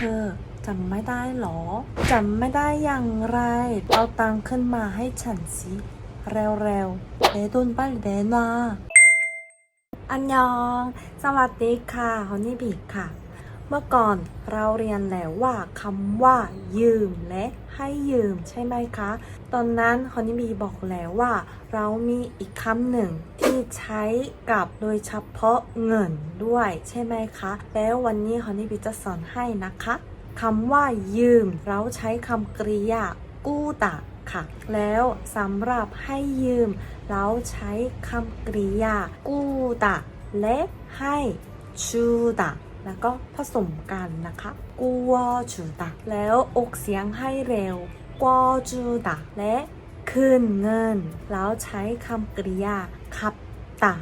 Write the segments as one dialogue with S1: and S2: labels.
S1: ธอจำไม่ได้หรอจำไม่ได้อย่างไร เอาตังขึ้นมาให้ฉันสิ เร็วๆเดดุนไปเดนาอันยอง สวัสดีค่ะฮอนนี่บีค่ะ เมื่อก่อนเราเรียนแล้วว่าคำว่า ยืมและให้ยืมใช่ไหมคะ ตอนนั้นฮอนนี่บีบอกแล้วว่า เรามีอีกคำหนึ่งที่ใช้กับโดยเฉพาะเงินด้วยใช่ไหมคะ แล้ววันนี้ฮอนนี่บีจะสอนให้นะคะคำว่า ยืม เราใช้คำกริยากู้ตะค่ะ แล้วสำหรับให้ยืม เราใช้คำกริยากู้ตะและให้ชูตะ แล้วก็ผสมกันนะคะกัวจูตะแล้วออกเสียงให้เร็วกัวจูตะและคืนเงิน เราใช้คำกริยาขับตะ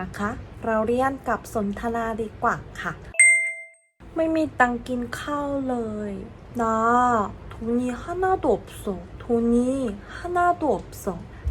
S1: นะคะ เราเรียนกับสนทนาดีกว่าค่ะ ไม่มีตังค์กินข้าวเลยนะ돈이하나도없어돈이하나도없어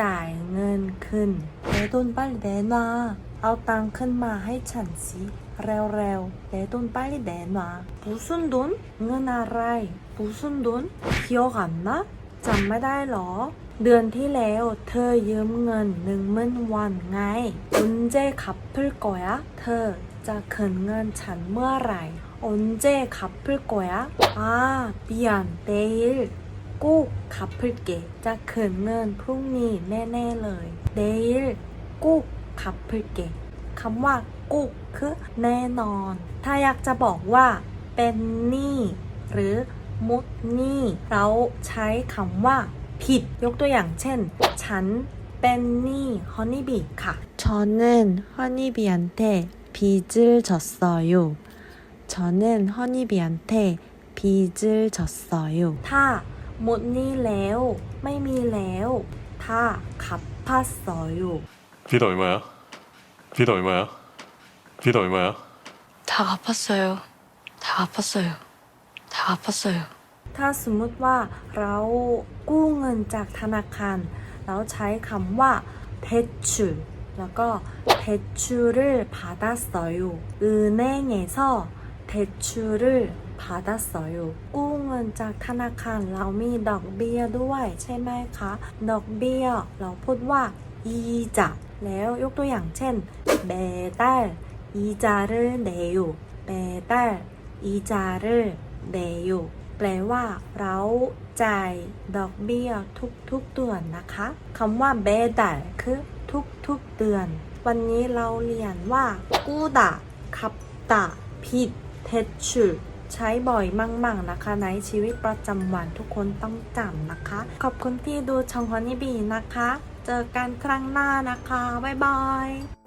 S1: จ่ายเงินคืนเดโดน빨리 내놔เอาตังค์ขึ้นมาให้ฉันสิ เร็วๆเดโดน빨리 내놔 무슨 돈? เงินอะไร 무슨 돈? 기억 안 나? จำไม่ได้หรอ เดือนที่แล้วเธอยืมเงินหนึ่งหมื่นวันไง언제갚을거야เธอจะคืนเงินฉันเมื่อไหร่언제갚을거야อ่า미안내일 꼭갚을게จะคืนเงินพรุ่งนี้แน่ๆเลย 내일꼭갚을게คำว่ากุกคือแน่นอน ถ้าอยากจะบอกว่าเป็นหนี้หรือมุดหนี้เราใช้คำว่าผิด ยกตัวอย่างเช่น ฉันเป็นหนี้ฮอนนี่บีค่ะ 저는 허니비한테 빚을 졌어요. 저는 허니비한테 빚을 졌어요. ถ้า หมดหนี้แล้ว ไม่มีแล้ว ถ้าขับพาสออยู่
S2: 빚 얼마야? 빚 얼마야? 빚 얼마야?
S3: 다 갚았어요. 다 갚았어요. 다 갚았어요.
S1: ถ้าสมมุติว่าเรากู้เงินจากธนาคาร เราใช้คำว่า대출แล้วก็대출을받았어요. 은행에서 대출을 받았어요. กู้เงินจากธนาคารเรามีดอกเบี้ยด้วยใช่ไหมคะ ดอกเบี้ยเราพูดว่าอีจาแล้วยกตัวอย่างเช่นเบ달이자를내요. 매달 이자를 내요. แปลว่า เราจ่ายดอกเบี้ยทุกๆเดือนนะคะคำว่าเบดัลคือทุกๆเดือน วันนี้เราเรียนว่ากู้ดะขับตะผิดเทชู ใช้บ่อยมั่งๆนะคะ ในชีวิตประจำวันทุกคนต้องจำนะคะ ขอบคุณที่ดูช่องฮอนี่บีนะคะ เจอกันครั้งหน้านะคะ บ๊ายบาย